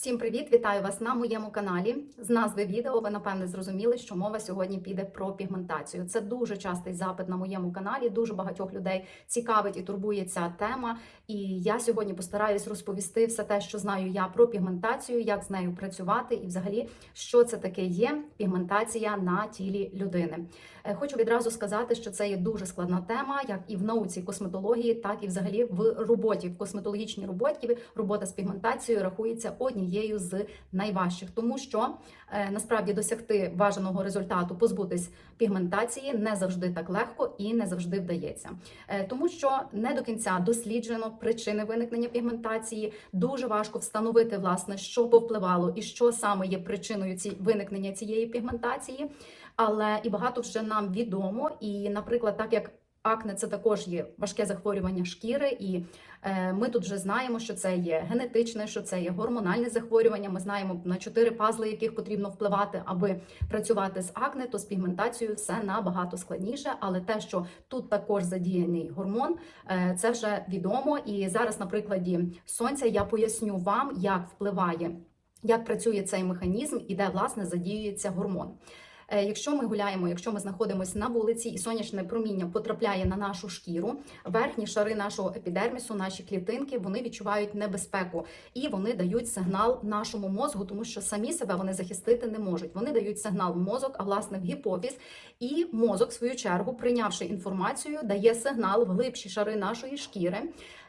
Всім привіт! Вітаю вас на моєму каналі. З назви відео ви напевне зрозуміли, що мова сьогодні піде про пігментацію. Це дуже частий запит на моєму каналі. Дуже багатьох людей цікавить і турбує ця тема. І я сьогодні постараюсь розповісти все те, що знаю я про пігментацію, як з нею працювати, і взагалі, що це таке є пігментація на тілі людини. Е, Хочу відразу сказати, що це є дуже складна тема, як і в науці косметології, так і взагалі в роботі в косметологічній роботі. Робота з пігментацією рахується однією з найважчих, тому що е, насправді досягти бажаного результату, позбутись пігментації не завжди так легко і не завжди вдається, Е, тому що не до кінця досліджено причини виникнення пігментації. Дуже важко встановити власне, що повпливало і що саме є причиною ці виникнення цієї пігментації. Але і багато вже нам відомо. І, наприклад, так як акне це також є важке захворювання шкіри, і ми тут вже знаємо, що це є генетичне, що це є гормональне захворювання. Ми знаємо на чотири пазли, яких потрібно впливати, аби працювати з акне, то з пігментацією все набагато складніше. Але те, що тут також задіяний гормон, е, це вже відомо. І зараз, на прикладі сонця, я поясню вам, як впливає, як працює цей механізм і де власне задіюється гормон. Е, Якщо ми гуляємо, якщо ми знаходимося на вулиці і сонячне проміння потрапляє на нашу шкіру, верхні шари нашого епідермісу, наші клітинки, вони відчувають небезпеку і вони дають сигнал нашому мозку, тому що самі себе вони захистити не можуть. Вони дають сигнал в мозок, а власне в гіпофіз. І мозок, в свою чергу, прийнявши інформацію, дає сигнал в глибші шари нашої шкіри.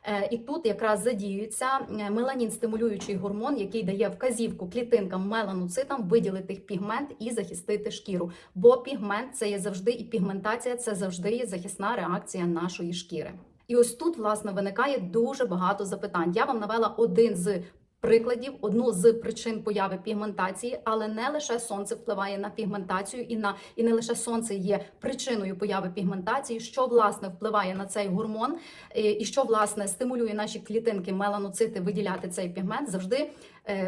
Е, І тут якраз задіюється е, меланін стимулюючий гормон, який дає вказівку клітинкам меланоцитам виділити пігмент і захистити шкіру. Бо пігмент це є завжди і пігментація це завжди є захисна реакція нашої шкіри. І ось тут власне виникає дуже багато запитань. Я вам навела один з прикладів, одну з причин появи пігментації, але не лише сонце впливає на пігментацію, і на і не лише сонце є причиною появи пігментації, що власне впливає на цей гормон, і що власне стимулює наші клітинки меланоцити виділяти цей пігмент. Завжди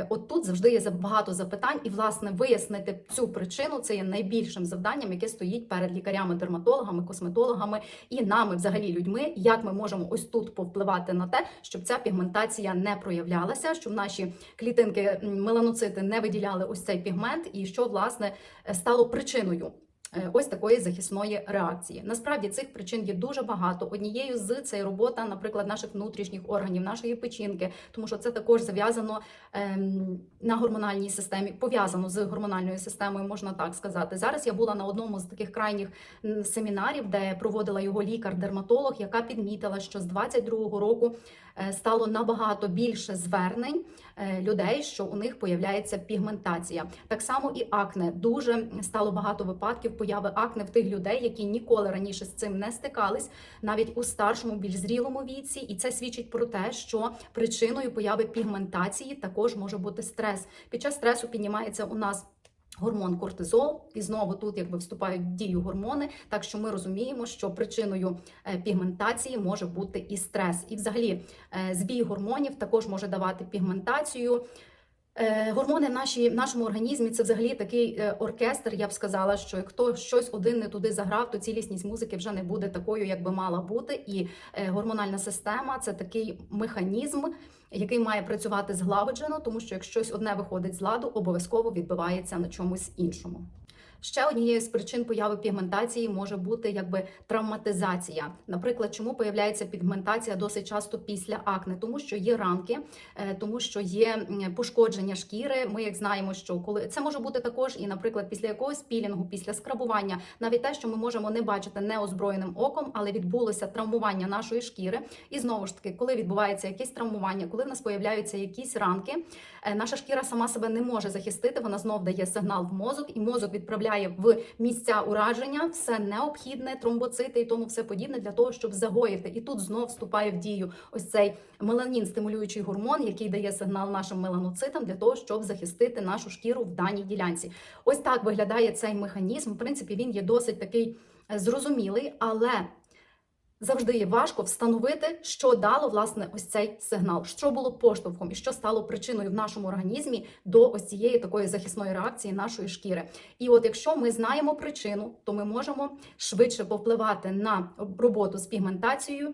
от тут завжди є багато запитань, і власне вияснити цю причину це є найбільшим завданням, яке стоїть перед лікарями, дерматологами, косметологами і нами, взагалі людьми, як ми можемо ось тут повпливати на те, щоб ця пігментація не проявлялася, щоб наші клітинки меланоцити не виділяли ось цей пігмент, і що власне е, стало причиною. Е, Ось такої захисної реакції. Насправді цих причин є дуже багато. Однією з це робота, наприклад, наших внутрішніх органів, нашої печінки, тому що це також зав'язано ем, на гормональній системі, пов'язано з гормональною системою, можна так сказати. Зараз я була на одному з таких крайніх семінарів, де проводила його лікар-дерматолог, яка підмітила, що з 22-го року е, стало набагато більше звернень е, людей, що у них появляється пігментація. Так само і акне. Дуже стало багато випадків появи акне в тих людей, які ніколи раніше з цим не стикались, навіть у старшому, більш зрілому віці, і це свідчить про те, що причиною появи пігментації також може бути стрес. Під час стресу піднімається у нас. Гормон кортизол, і знову тут якби вступають в дію гормони. Так що ми розуміємо, що причиною е, пігментації може бути і стрес. І взагалі е, збій гормонів також може давати пігментацію. Е, Гормони в, нашій, в нашому організмі це взагалі такий е, оркестр. Я б сказала, що хто щось один не туди заграв, то цілісність музики вже не буде такою, як би мала бути. І е, гормональна система це такий механізм, який має працювати зглагоджено, тому що якщось щось одне виходить з ладу, обов'язково відбивається на чомусь іншому. Ще однією з причин появи пігментації може бути якби травматизація. Наприклад, чому появляється пігментація досить часто після акне, тому що є ранки, е, тому що є пошкодження шкіри. Ми як знаємо, що коли це може бути також і, наприклад, після якогось пілінгу, після скрабування, навіть те, що ми можемо не бачити неозброєним оком, але відбулося травмування нашої шкіри. І знову ж таки, коли відбувається якесь травмування, коли в нас появляються якісь ранки, е, наша шкіра сама себе не може захистити. Вона знов дає сигнал в мозок, і мозок відправляє в місця ураження все необхідне, тромбоцити і тому все подібне для того, щоб загоїти. І тут знов вступає в дію ось цей меланін стимулюючий гормон, який дає сигнал нашим меланоцитам для того, щоб захистити нашу шкіру в даній ділянці. Ось так виглядає цей механізм. В принципі, він є досить такий е, зрозумілий, але завжди є важко встановити, що дало власне ось цей сигнал, що було поштовхом і що стало причиною в нашому організмі до ось цієї такої захисної реакції нашої шкіри. І от якщо ми знаємо причину, то ми можемо швидше повпливати на роботу з пігментацією.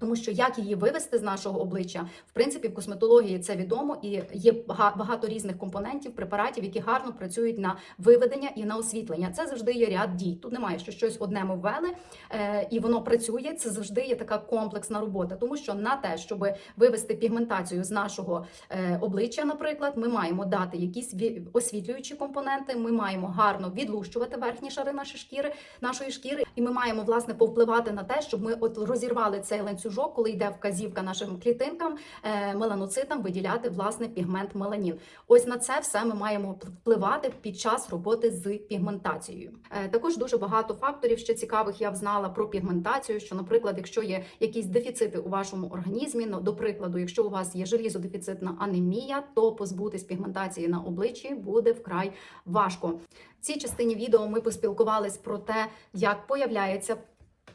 Тому що як її вивести з нашого обличчя, в принципі, в косметології це відомо і є бага- багато різних компонентів, препаратів, які гарно працюють на виведення і на освітлення. Це завжди є ряд дій. Тут немає, що щось одне ми ввели е, і воно працює. Це завжди є така комплексна робота, тому що на те, щоб вивести пігментацію з нашого е, обличчя, наприклад, ми маємо дати якісь ві- освітлюючі компоненти. Ми маємо гарно відлущувати верхні шари нашої шкіри, нашої шкіри, і ми маємо власне повпливати на те, щоб ми от розірвали цей ланцюжок, коли йде вказівка нашим клітинкам, е, меланоцитам виділяти власне пігмент меланін. Ось на це все ми маємо впливати під час роботи з пігментацією. Е, Також дуже багато факторів ще цікавих я взнала про пігментацію. Що, наприклад, якщо є якісь дефіцити у вашому організмі, ну, до прикладу, якщо у вас є желізодефіцитна анемія, то позбутись пігментації на обличчі буде вкрай важко. В цій частині відео ми поспілкувались про те, як появляється.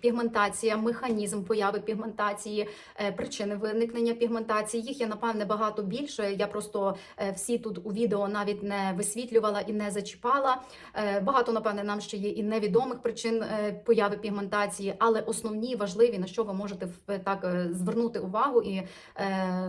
Пігментація, механізм появи пігментації, е, причини виникнення пігментації. Їх є напевне багато більше. Я просто е, всі тут у відео навіть не висвітлювала і не зачіпала. Е, Багато, напевне, нам ще є і невідомих причин появи пігментації, але основні важливі, на що ви можете так звернути увагу, і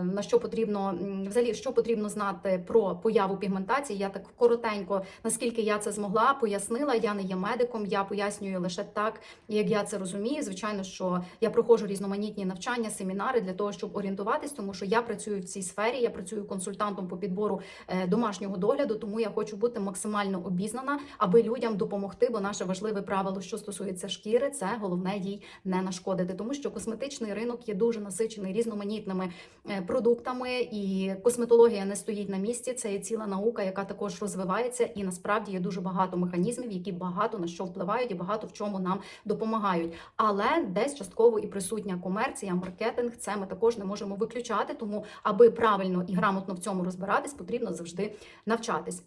на що потрібно взагалі, що потрібно знати про появу пігментації. Я так коротенько, наскільки я це змогла, пояснила. Я не є медиком, я пояснюю лише так, як я це розумію. Звичайно, що я проходжу різноманітні навчання, семінари для того, щоб орієнтуватись, тому що я працюю в цій сфері, я працюю консультантом по підбору е, домашнього догляду, тому я хочу бути максимально обізнана, аби людям допомогти. Бо наше важливе правило, що стосується шкіри, це головне їй не нашкодити, тому що косметичний ринок є дуже насичений різноманітними е, продуктами, і косметологія не стоїть на місці. Це є ціла наука, яка також розвивається, і насправді є дуже багато механізмів, які багато на що впливають і багато в чому нам допомагають. Але десь частково і присутня комерція, маркетинг. Це ми також не можемо виключати. Тому, аби правильно і грамотно в цьому розбиратись, потрібно завжди навчатись.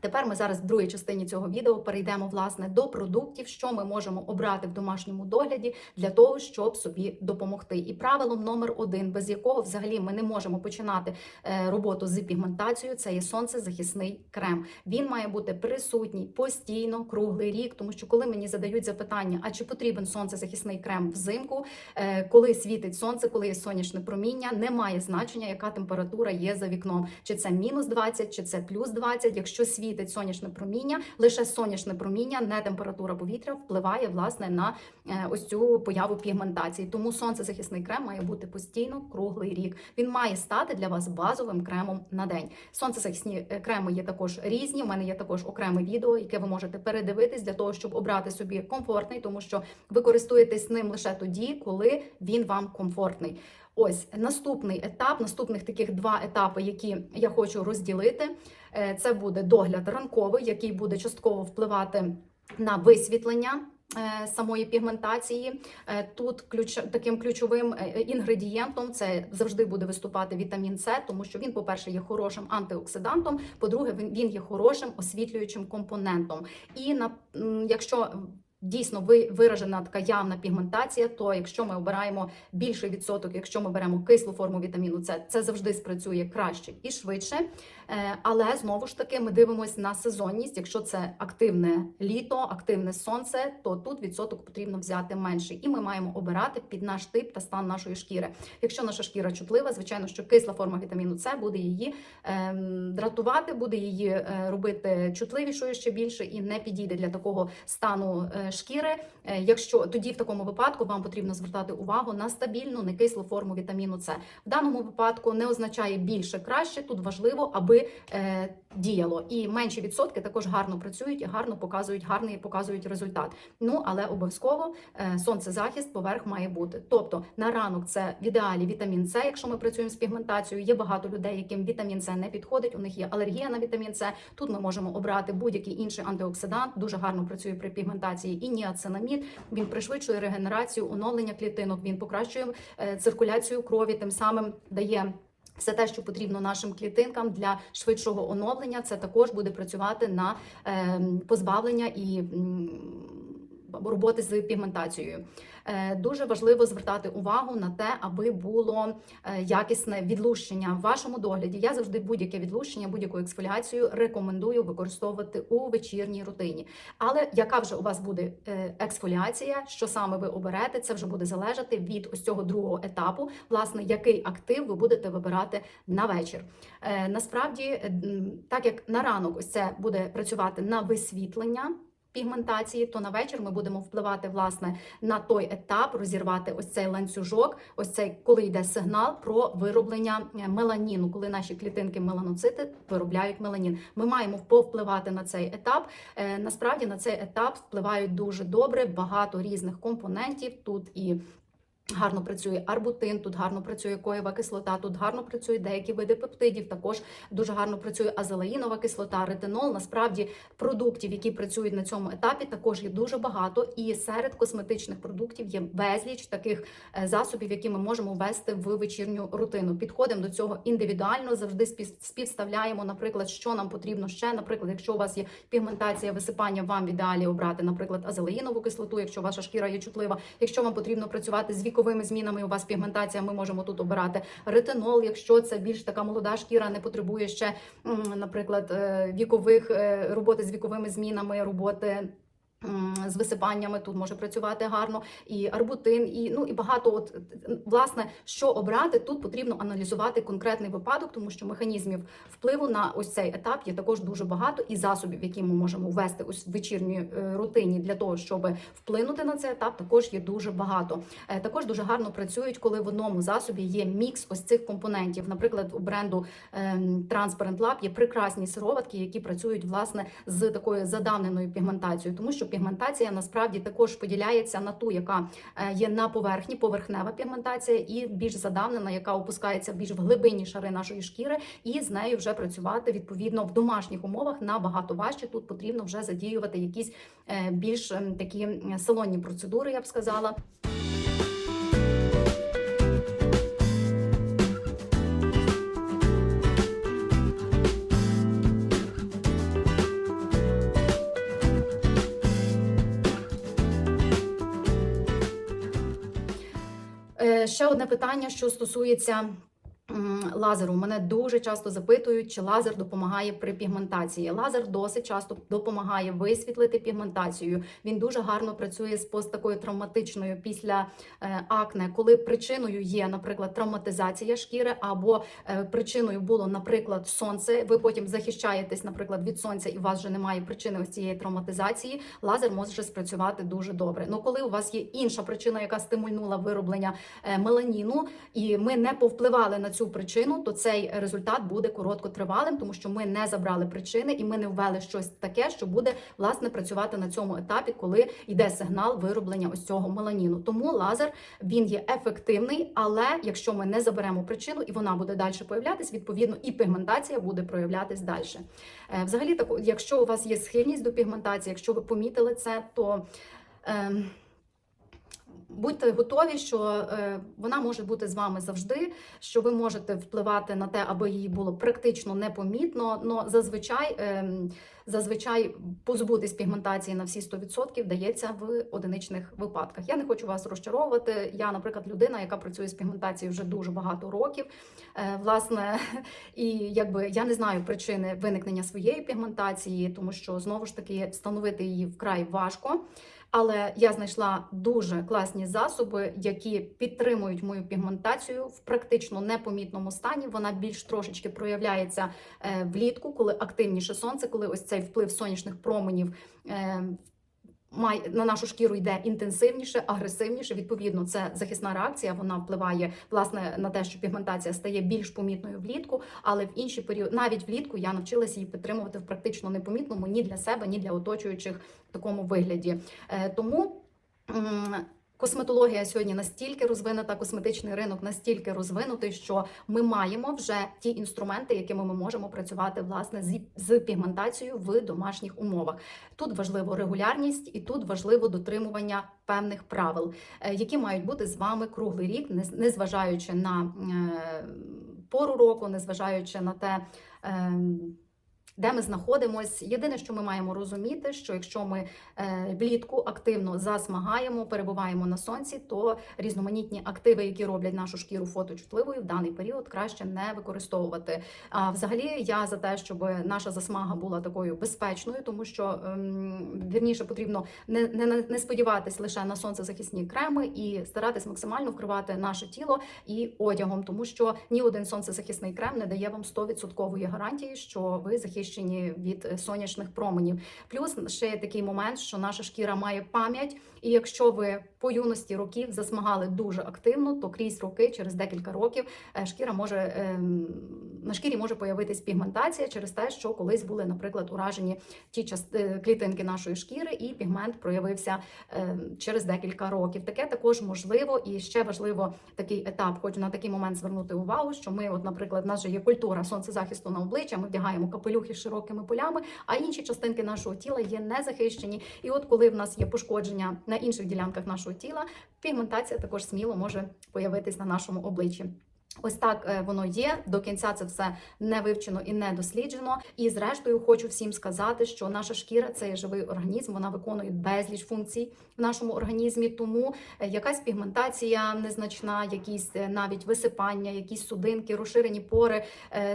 Тепер ми зараз в другій частині цього відео перейдемо власне до продуктів, що ми можемо обрати в домашньому догляді для того, щоб собі допомогти. І правилом номер один, без якого взагалі ми не можемо починати е, роботу з пігментацією, це є сонцезахисний крем. Він має бути присутній постійно, круглий рік, тому що коли мені задають запитання, а чи потрібен сонцезахисний крем взимку, е, коли світить сонце, коли є сонячне проміння, немає значення, яка температура є за вікном, чи це мінус 20, чи це плюс 20. Якщо світить сонячне проміння, лише сонячне проміння, не температура повітря, впливає власне на е, ось цю появу пігментації. Тому сонцезахисний крем має бути постійно круглий рік. Він має стати для вас базовим кремом на день. Сонцезахисні е, креми є також різні. У мене є також окреме відео, яке ви можете передивитись для того, щоб обрати собі комфортний, тому що ви користуєтесь ним лише тоді, коли він вам комфортний. Ось наступний етап, наступних таких два етапи, які я хочу розділити. Е, Це буде догляд ранковий, який буде частково впливати на висвітлення. е, Самої пігментації Е, тут ключ таким ключовим інгредієнтом це завжди буде виступати вітамін С, тому що він, по-перше, є хорошим антиоксидантом. По-друге, він є хорошим освітлюючим компонентом. І на якщо Дійсно, ви виражена така явна пігментація. То якщо ми обираємо більший відсоток, якщо ми беремо кислу форму вітаміну С, це завжди спрацює краще і швидше. Е, Але знову ж таки ми дивимося на сезонність. Якщо це активне літо, активне сонце, то тут відсоток потрібно взяти менший, і ми маємо обирати під наш тип та стан нашої шкіри. Якщо наша шкіра чутлива, звичайно, що кисла форма вітаміну С буде її ем, дратувати, буде її е, робити чутливішою ще більше і не підійде для такого стану е, шкіри. Е, Якщо тоді в такому випадку вам потрібно звертати увагу на стабільну некислу форму вітаміну С. В даному випадку не означає більше краще. Тут важливо, аби е, діяло. І менші відсотки також гарно працюють і гарно показують, гарний показують результат. Ну але обов'язково е, сонцезахист поверх має бути. Тобто на ранок це в ідеалі вітамін С, якщо ми працюємо з пігментацією. Є багато людей, яким вітамін С не підходить. У них є алергія на вітамін С. Тут ми можемо обрати будь-який інший антиоксидант. Дуже гарно працює при пігментації і ніацинамід. Він пришвидшує регенерацію, оновлення клітинок. Він покращує е, циркуляцію крові, тим самим дає. Все те, що потрібно нашим клітинкам для швидшого оновлення, це також буде працювати на е, позбавлення і роботи з пігментацією. Е, Дуже важливо звертати увагу на те, аби було е, якісне відлущення в вашому догляді. Я завжди будь-яке відлущення, будь-яку ексфоліацію рекомендую використовувати у вечірній рутині. Але яка вже у вас буде е, ексфоліація, що саме ви оберете, це вже буде залежати від ось цього другого етапу, власне, який актив ви будете вибирати на вечір. Насправді, так як на ранок ось це буде працювати на висвітлення. Пігментації, то на вечір ми будемо впливати власне на той етап, розірвати ось цей ланцюжок, ось цей, коли йде сигнал про вироблення е, меланіну, коли наші клітинки меланоцити виробляють меланін. Ми маємо повпливати на цей етап. Е, Насправді на цей етап впливають дуже добре багато різних компонентів. Тут і Гарно працює арбутин, тут гарно працює коєва кислота, тут гарно працюють деякі види пептидів. Також дуже гарно працює азелаїнова кислота, ретинол. Насправді продуктів, які працюють на цьому етапі, також є дуже багато. І серед косметичних продуктів є безліч таких е, засобів, які ми можемо ввести в вечірню рутину. Підходимо до цього індивідуально, завжди спів- співставляємо, наприклад, що нам потрібно ще. Наприклад, якщо у вас є пігментація висипання, вам в ідеалі обрати, наприклад, азелаїнову кислоту, якщо ваша шкіра є чутлива. Якщо вам потрібно працювати з віковими змінами, у вас пігментація, ми можемо тут обирати ретинол. Якщо це більш така молода шкіра, не потребує ще, наприклад, е, вікових е, роботи з віковими змінами, роботи. З висипаннями тут може працювати гарно і арбутин, і ну і багато. От власне, що обрати, тут потрібно аналізувати конкретний випадок, тому що механізмів впливу на ось цей етап є також дуже багато, і засобів, які ми можемо ввести ось в вечірній е, рутині для того, щоб вплинути на цей етап, також є дуже багато. Е, Також дуже гарно працюють, коли в одному засобі є мікс ось цих компонентів. Наприклад, у бренду ем, Transparent Lab є прекрасні сироватки, які працюють власне з такою задавненою пігментацією, тому що пігментація насправді також поділяється на ту, яка е, є на поверхні, поверхнева пігментація, і більш задавнена, яка опускається більш в глибинні шари нашої шкіри, і з нею вже працювати відповідно в домашніх умовах набагато важче. Тут потрібно вже задіювати якісь е, більш ем, такі салонні процедури, я б сказала. Ще одне питання, що стосується лазеру. Мене дуже часто запитують, чи лазер допомагає при пігментації. Лазер досить часто допомагає висвітлити пігментацію. Він дуже гарно працює з пост такою травматичною після е, акне, коли причиною є, наприклад, травматизація шкіри, або е, причиною було, наприклад, сонце. Ви потім захищаєтесь, наприклад, від сонця, і у вас вже немає причини ось цієї травматизації. Лазер може спрацювати дуже добре. Ну коли у вас є інша причина, яка стимульнула вироблення е, меланіну, і ми не повпливали на цю причину, то цей результат буде короткотривалим, тому що ми не забрали причини і ми не ввели щось таке, що буде власне працювати на цьому етапі, коли йде сигнал вироблення ось цього меланіну. Тому лазер він є ефективний, але якщо ми не заберемо причину і вона буде далі появлятись, відповідно і пігментація буде проявлятись далі. Е, Взагалі, так, якщо у вас є схильність до пігментації, якщо ви помітили це, то ем, Будьте готові, що е, вона може бути з вами завжди, що ви можете впливати на те, аби її було практично непомітно. Но зазвичай, е, зазвичай позбутись пігментації на всі 100% дається в одиничних випадках. Я не хочу вас розчаровувати. Я, наприклад, людина, яка працює з пігментацією вже дуже багато років. Е, власне, і якби я не знаю причини виникнення своєї пігментації, тому що знову ж таки встановити її вкрай важко. Але я знайшла дуже класні засоби, які підтримують мою пігментацію в практично непомітному стані. Вона більш трошечки проявляється е, влітку, коли активніше сонце, коли ось цей вплив сонячних променів. На нашу шкіру йде інтенсивніше, агресивніше. Відповідно, це захисна реакція. Вона впливає власне на те, що пігментація стає більш помітною влітку, але в інші періоди, навіть влітку, я навчилася її підтримувати в практично непомітному ні для себе, ні для оточуючих в такому вигляді. Е, Тому. Косметологія сьогодні настільки розвинута, косметичний ринок настільки розвинутий, що ми маємо вже ті інструменти, якими ми можемо працювати власне з, з пігментацією в домашніх умовах. Тут важливо регулярність і тут важливо дотримування певних правил, е, які мають бути з вами круглий рік, не- незважаючи на е, пору року, незважаючи на те. Де ми знаходимось. Єдине, що ми маємо розуміти, що якщо ми е, влітку активно засмагаємо, перебуваємо на сонці, то різноманітні активи, які роблять нашу шкіру фоточутливою, в даний період краще не використовувати. А взагалі я за те, щоб наша засмага була такою безпечною, тому що ем, вірніше потрібно не, не, не сподіватись лише на сонцезахисні креми і старатись максимально вкривати наше тіло і одягом, тому що ні один сонцезахисний крем не дає вам 100% гарантії, що ви захищені від е, сонячних променів. Плюс ще є такий момент, що наша шкіра має пам'ять, і якщо ви по юності років засмагали дуже активно, то крізь роки, через декілька років, е, шкіра може ем, на шкірі може появитись пігментація через те, що колись були, наприклад, уражені ті части клітинки нашої шкіри, і пігмент проявився ем, через декілька років. Таке також можливо, і ще важливо такий етап. Хочу на такий момент звернути увагу, що ми, от, наприклад, в нас же є культура сонцезахисту на обличчя, ми вдягаємо капелюхи з широкими полями, а інші частинки нашого тіла є незахищені. І от коли в нас є пошкодження на інших ділянках нашого тіла, пігментація також сміло може появитись на нашому обличчі. Ось так е, воно є. До кінця це все не вивчено і не досліджено. І зрештою хочу всім сказати, що наша шкіра це живий організм. Вона виконує безліч функцій в нашому організмі. Тому е, якась пігментація незначна, якісь е, навіть висипання, якісь судинки, розширені пори.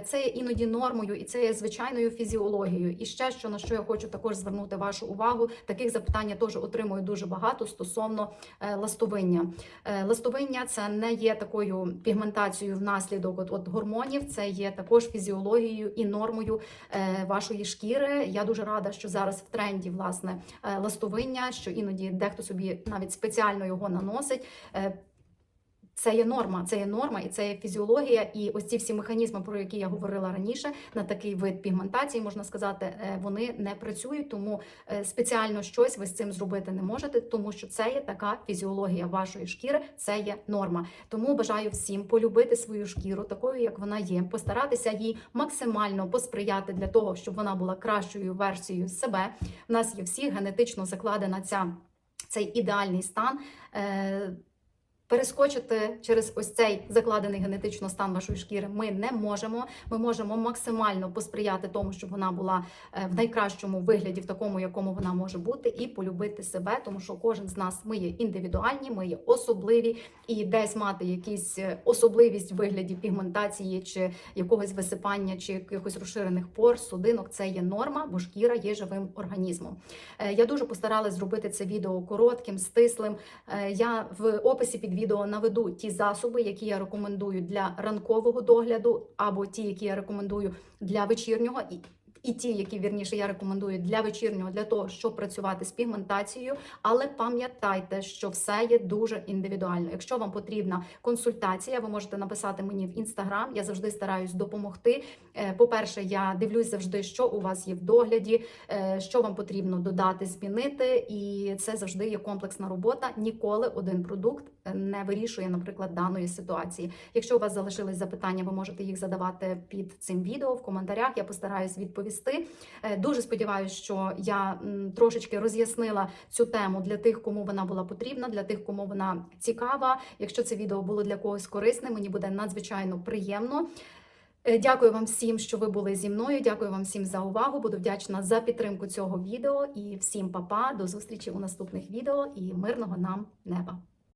Це є іноді нормою, і це є звичайною фізіологією. І ще що на що я хочу також звернути вашу увагу. Таких запитань я теж отримую дуже багато стосовно ластовиння. Ластовиння це не є такою пігментацією внаслідок от, от гормонів, це є також фізіологією і нормою е, вашої шкіри. Я дуже рада, що зараз в тренді власне е, ластовиння, що іноді дехто собі навіть спеціально його наносить. Е, це є норма, це є норма і це є фізіологія. І ось ці всі механізми, про які я говорила раніше, на такий вид пігментації, можна сказати, е, вони не працюють, тому е, спеціально щось ви з цим зробити не можете, тому що це є така фізіологія вашої шкіри, це є норма. Тому бажаю всім полюбити свою шкіру такою, як вона є, постаратися їй максимально посприяти для того, щоб вона була кращою версією себе. У нас є всі генетично закладена ця цей ідеальний стан. Перескочити через ось цей закладений генетично стан вашої шкіри ми не можемо. Ми можемо максимально посприяти тому, щоб вона була е, в найкращому вигляді, в такому, якому вона може бути, і полюбити себе, тому що кожен з нас ми є індивідуальні, ми є особливі, і десь мати якісь е, особливість в вигляді пігментації, чи якогось висипання, чи якихось розширених пор, судинок, це є норма, бо шкіра є живим організмом. Е, Я дуже постаралась зробити це відео коротким, стислим. Я в описі під наведу ті засоби, які я рекомендую для ранкового догляду, або ті, які я рекомендую для вечірнього. І і ті, які вірніше я рекомендую для вечірнього, для того, щоб працювати з пігментацією. Але пам'ятайте, що все є дуже індивідуально. Якщо вам потрібна консультація, ви можете написати мені в інстаграм. Я завжди стараюсь допомогти. Е, По-перше, я дивлюсь завжди, що у вас є в догляді, е, що вам потрібно додати, змінити, і це завжди є комплексна робота. Ніколи один продукт не вирішує, наприклад, даної ситуації. Якщо у вас залишились запитання, ви можете їх задавати під цим відео в коментарях. Я постараюсь відповісти. Е, Дуже сподіваюся, що я трошечки роз'яснила цю тему для тих, кому вона була потрібна, для тих, кому вона цікава. Якщо це відео було для когось корисне, мені буде надзвичайно приємно. Е, Дякую вам всім, що ви були зі мною. Дякую вам всім за увагу. Буду вдячна за підтримку цього відео. І всім па-па, до зустрічі у наступних відео і мирного нам неба.